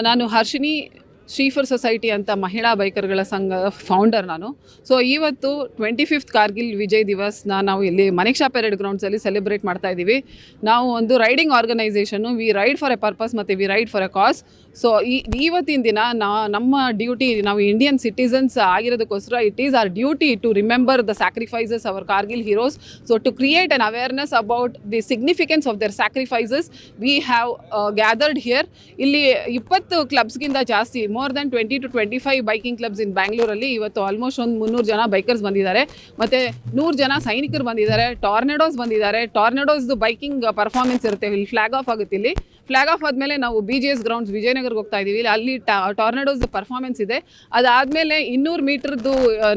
ನಾನು ಹರ್ಷಿನಿ ಶ್ರೀಫರ್ ಸೊಸೈಟಿ ಅಂತ ಮಹಿಳಾ ಬೈಕರ್ಗಳ ಸಂಘ ಫೌಂಡರ್ ನಾನು. ಸೊ ಇವತ್ತು ಟ್ವೆಂಟಿ ಫಿಫ್ತ್ ಕಾರ್ಗಿಲ್ ವಿಜಯ್ ದಿವಸ್ನ ನಾವು ಇಲ್ಲಿ ಮನೆಕ್ಷಾ ಪೆರೇಡ್ ಗ್ರೌಂಡ್ಸಲ್ಲಿ ಸೆಲೆಬ್ರೇಟ್ ಮಾಡ್ತಾ ಇದ್ದೀವಿ ನಾವು ಒಂದು riding organisation we ride for a purpose ಮತ್ತು we ride for a cause so ಈ, ಇವತ್ತಿನ ದಿನ ನಾ, ನಮ್ಮ ಡ್ಯೂಟಿ ನಾವು Indian citizens ಆಗಿರೋದಕ್ಕೋಸ್ಕರ it is our duty to remember the sacrifices our Kargil heroes so to create an awareness about the significance of their sacrifices we have gathered here ಇಲ್ಲಿ ಇಪ್ಪತ್ತು ಕ್ಲಬ್ಸ್ಗಿಂತ ಜಾಸ್ತಿ more than twenty two twenty five biking clubs in ಬ್ಯಾಂಗ್ಳೂರಲ್ಲಿ ಇವತ್ತು almost ಒಂದು ಮುನ್ನೂರು ಜನ bikers ಬಂದಿದ್ದಾರೆ. ಮತ್ತು ನೂರು ಜನ ಸೈನಿಕರು ಬಂದಿದ್ದಾರೆ ಟಾರ್ನೆಡೋಸ್ ಬಂದಿದ್ದಾರೆ. ಟಾರ್ನೆಡೋಸ್ದು ಬೈಕಿಂಗ್ ಪರ್ಫಾರ್ಮೆನ್ಸ್ ಇರುತ್ತೆ. ಇಲ್ಲಿ ಫ್ಲಾಗ್ ಆಫ್ ಆಗುತ್ತೆ ಇಲ್ಲಿ. ಫ್ಲಾಗ್ ಆಫ್ ಆದಮೇಲೆ ನಾವು ಬಿ ಜಿ ಎಸ್ ಗ್ರೌಂಡ್ಸ್ ವಿಜಯನಗರ್ಗೆ ಹೋಗ್ತಾ ಇದ್ದೀವಿ ಇಲ್ಲಿ ಅಲ್ಲಿ ಟಾರ್ನೆಡೋಸ್ ಪರ್ಫಾರ್ಮೆನ್ಸ್ ಇದೆ. ಅದಾದಮೇಲೆ ಇನ್ನೂರು ಮೀಟ್ರದ್ದು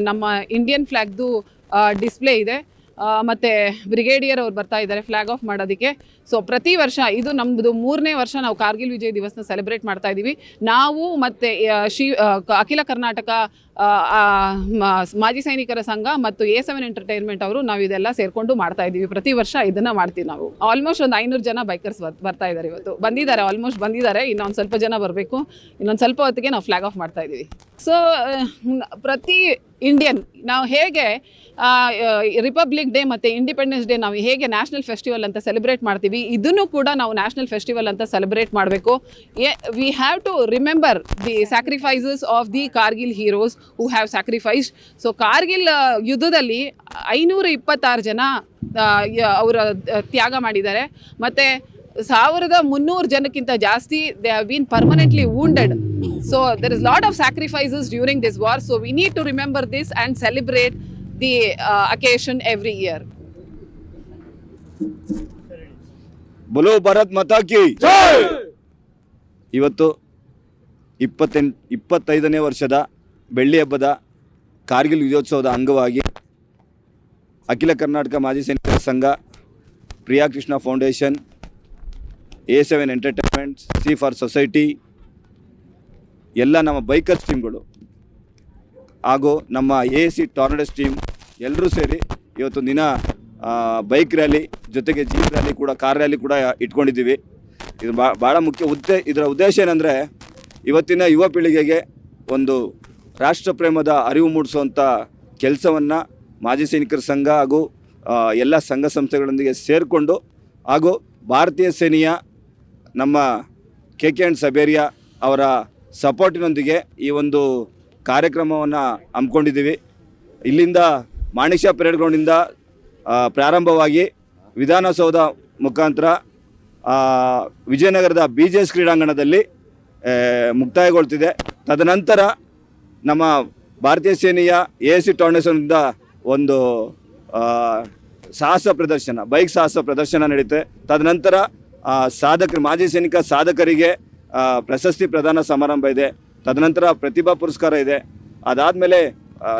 ನಮ್ಮ ಇಂಡಿಯನ್ ಫ್ಲ್ಯಾಗ್ದು ಡಿಸ್ಪ್ಲೇ ಇದೆ. ಮತ್ತೆ ಬ್ರಿಗೇಡಿಯರ್ ಅವ್ರು ಬರ್ತಾ ಇದ್ದಾರೆ ಫ್ಲಾಗ್ ಆಫ್ ಮಾಡೋದಕ್ಕೆ. ಸೊ ಪ್ರತಿ ವರ್ಷ ಇದು ನಮ್ಮದು ಮೂರನೇ ವರ್ಷ ನಾವು ಕಾರ್ಗಿಲ್ ವಿಜಯ್ ದಿವಸನ ಸೆಲೆಬ್ರೇಟ್ ಮಾಡ್ತಾ ಇದ್ದೀವಿ ನಾವು ಮತ್ತು ಶಿ ಅಖಿಲ ಕರ್ನಾಟಕ ಮಾಜಿ ಸೈನಿಕರ ಸಂಘ ಮತ್ತು ಎ ಸೆವೆನ್ ಎಂಟರ್ಟೈನ್ಮೆಂಟ್ ಅವರು ನಾವು ಇದೆಲ್ಲ ಸೇರಿಕೊಂಡು ಮಾಡ್ತಾ ಇದ್ದೀವಿ. ಪ್ರತಿ ವರ್ಷ ಇದನ್ನ ಮಾಡ್ತೀವಿ ನಾವು. ಆಲ್ಮೋಸ್ಟ್ ಒಂದು ಐನೂರು ಜನ ಬೈಕರ್ಸ್ ಬರ್ತಾ ಇದ್ದಾರೆ ಇವತ್ತು. ಬಂದಿದ್ದಾರೆ ಆಲ್ಮೋಸ್ಟ್ ಬಂದಿದ್ದಾರೆ. ಇನ್ನೊಂದು ಸ್ವಲ್ಪ ಜನ ಬರಬೇಕು. ಇನ್ನೊಂದು ಸ್ವಲ್ಪ ಹೊತ್ತಿಗೆ ನಾವು ಫ್ಲಾಗ್ ಆಫ್ ಮಾಡ್ತಾ ಇದ್ದೀವಿ. ಸೊ ಪ್ರತಿ ಇಂಡಿಯನ್ ನಾವು ಹೇಗೆ ರಿಪಬ್ಲಿಕ್ ಡೇ ಮತ್ತು ಇಂಡಿಪೆಂಡೆನ್ಸ್ ಡೇ ನಾವು ಹೇಗೆ ನ್ಯಾಷನಲ್ ಫೆಸ್ಟಿವಲ್ ಅಂತ ಸೆಲೆಬ್ರೇಟ್ ಮಾಡ್ತೀವಿ, ಇದನ್ನು ಕೂಡ ನಾವು ನ್ಯಾಷನಲ್ ಫೆಸ್ಟಿವಲ್ ಅಂತ ಸೆಲೆಬ್ರೇಟ್ ಮಾಡಬೇಕು. We have to remember the sacrifices of the Kargil heroes who have sacrifice so Kargil ಯುದ್ಧದಲ್ಲಿ ಐನೂರ ಇಪ್ಪತ್ತಾರು ಜನ ಅವರ ತ್ಯಾಗ ಮಾಡಿದ್ದಾರೆ. ಮತ್ತು ಸಾವಿರದ ಮುನ್ನೂರು ಜನಕ್ಕಿಂತ ಜಾಸ್ತಿ they have been permanently wounded so there is lot of sacrifices during this war so we need to remember this and celebrate the occasion every year ಬಲೋ Bharat ಮತಾಕಿ ಇವತ್ತು ಇಪ್ಪತ್ತೆಂಟು ಇಪ್ಪತ್ತೈದನೇ ವರ್ಷದ ಬೆಳ್ಳಿ ಹಬ್ಬದ ಕಾರ್ಗಿಲ್ ವಿಜಯೋತ್ಸವದ ಅಂಗವಾಗಿ ಅಖಿಲ ಕರ್ನಾಟಕ ಮಾಜಿ ಸೈನಿಕರ ಸಂಘ, Priya Krishna foundation, A seven entertainment, C for society, ಎಲ್ಲ ನಮ್ಮ ಬೈಕರ್ಸ್ ಟೀಮ್ಗಳು ಹಾಗೂ ನಮ್ಮ ಎ ಸಿ ಟಾರ್ನಡಸ್ ಟೀಮ್ ಎಲ್ಲರೂ ಸೇರಿ ಇವತ್ತು ದಿನ ಬೈಕ್ ರ್ಯಾಲಿ ಜೊತೆಗೆ ಜೀಪ್ ರ್ಯಾಲಿ ಕೂಡ, ಕಾರ್ ರ್ಯಾಲಿ ಕೂಡ ಇಟ್ಕೊಂಡಿದ್ದೀವಿ. ಇದು ಬಾ ಭಾಳ ಮುಖ್ಯ ಉದ್ದೇ, ಇದರ ಉದ್ದೇಶ ಏನಂದರೆ ಇವತ್ತಿನ ಯುವ ಪೀಳಿಗೆಗೆ ಒಂದು ರಾಷ್ಟ್ರ ಪ್ರೇಮದ ಅರಿವು ಮೂಡಿಸುವಂಥ ಕೆಲಸವನ್ನು ಮಾಜಿ ಸೈನಿಕರ ಸಂಘ ಹಾಗೂ ಎಲ್ಲ ಸಂಘ ಸಂಸ್ಥೆಗಳೊಂದಿಗೆ ಸೇರಿಕೊಂಡು ಹಾಗೂ ಭಾರತೀಯ ಸೇನೆಯ ನಮ್ಮ ಕೆ ಕೆ ಆ್ಯಂಡ್ ಸಬೇರಿಯಾ ಅವರ ಸಪೋರ್ಟಿನೊಂದಿಗೆ ಈ ಒಂದು ಕಾರ್ಯಕ್ರಮವನ್ನು ಹಮ್ಮಿಕೊಂಡಿದ್ದೀವಿ. ಇಲ್ಲಿಂದ ಮಾಣಿಕ್ಯ ಪೆರೇಡ್ ಗ್ರೌಂಡಿಂದ ಪ್ರಾರಂಭವಾಗಿ ವಿಧಾನಸೌಧ ಮುಖಾಂತರ ವಿಜಯನಗರದ ಬಿ ಜೆ ಎಸ್ ಕ್ರೀಡಾಂಗಣದಲ್ಲಿ ಮುಕ್ತಾಯಗೊಳ್ತಿದೆ. ತದನಂತರ ನಮ್ಮ ಭಾರತೀಯ ಸೇನೆಯ ಎ ಸಿ ಟೌಂಡೇಶನ್ದ ಒಂದು ಸಾಹಸ ಪ್ರದರ್ಶನ, ಬೈಕ್ ಸಾಹಸ ಪ್ರದರ್ಶನ ನಡೆಯುತ್ತೆ ತದನಂತರ ಸಾಧಕರು, ಮಾಜಿ ಸೈನಿಕ ಸಾಧಕರಿಗೆ ಪ್ರಶಸ್ತಿ ಪ್ರದಾನ ಸಮಾರಂಭ ಇದೆ. ತದನಂತರ ಪ್ರತಿಭಾ ಪುರಸ್ಕಾರ ಇದೆ. ಅದಾದಮೇಲೆ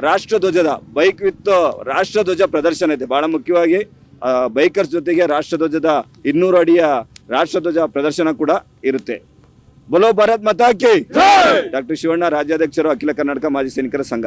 ರಾಷ್ಟ್ರಧ್ವಜದ, ಬೈಕ್ ವಿತ್ ರಾಷ್ಟ್ರಧ್ವಜ ಪ್ರದರ್ಶನ ಇದೆ. ಭಾಳ ಮುಖ್ಯವಾಗಿ ಬೈಕರ್ಸ್ ಜೊತೆಗೆ ರಾಷ್ಟ್ರಧ್ವಜದ ಇನ್ನೂರು ಅಡಿಯ ರಾಷ್ಟ್ರಧ್ವಜ ಪ್ರದರ್ಶನ ಕೂಡ ಇರುತ್ತೆ. ಬಲೋ ಭಾರತ್ ಮಾತಾ ಕಿ ಡಾಕ್ಟರ್ ಶಿವಣ್ಣ ರಾಜ್ಯಾಧ್ಯಕ್ಷರು ಅಖಿಲ ಕರ್ನಾಟಕ ಮಾಜಿ ಸೈನಿಕರ ಸಂಘ